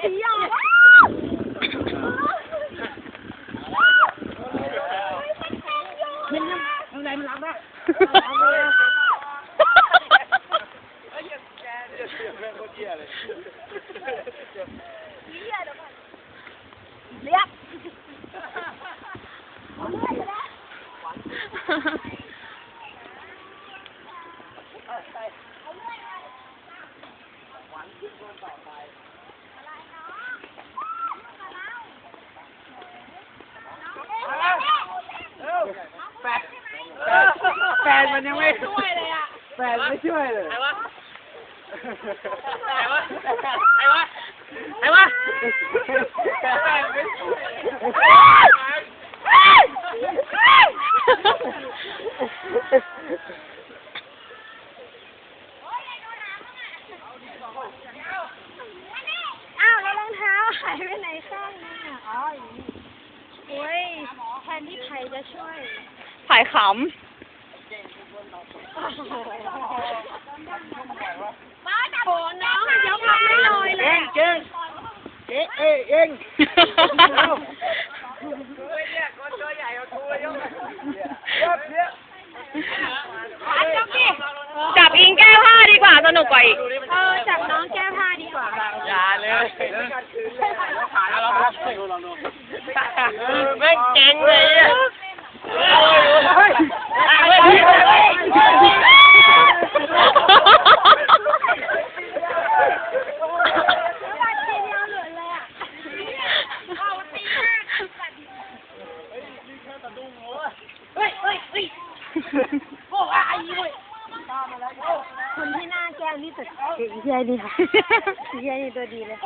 ผีอะมันยังอะไรมันรับได้เรียกแฟนแฟ นมันยังไม่ช่วยเลยอะแฟนไม่ช่วยเลยไอ้วะไอ้วะไอ้วะไอ้วะแฟนไม่ช่วยอ้าวแล้วรองเท้าหายไปไหนข้างนึงอะอ๋ออยู่นี่โอ้ยแทนที่ไผ่จะช่วย ถ่ายขบ้าจับ โอ้น้องยกมาไม่ลอยเลเอยงเก่งเอ๊ะเอ้ยเองำจับอิงแก้ผ้าดีกว่าสนุกกว่าอีกเออจับน้องแก้ผ้าดีกว่าอย่าเลยถ่ายแล้วลองดูลองดูแม่งเก่งเลยอะ เฮ้ย ตัดทีเดียวหลุดเลยอะเอาตีหน้าเฮ้ยเฮ้ยเฮ้ย โอ้ยเว้ยคนที่หน้าแก้มที่สุดเฮียดีค่ะเฮียนี่ตัวดีเลย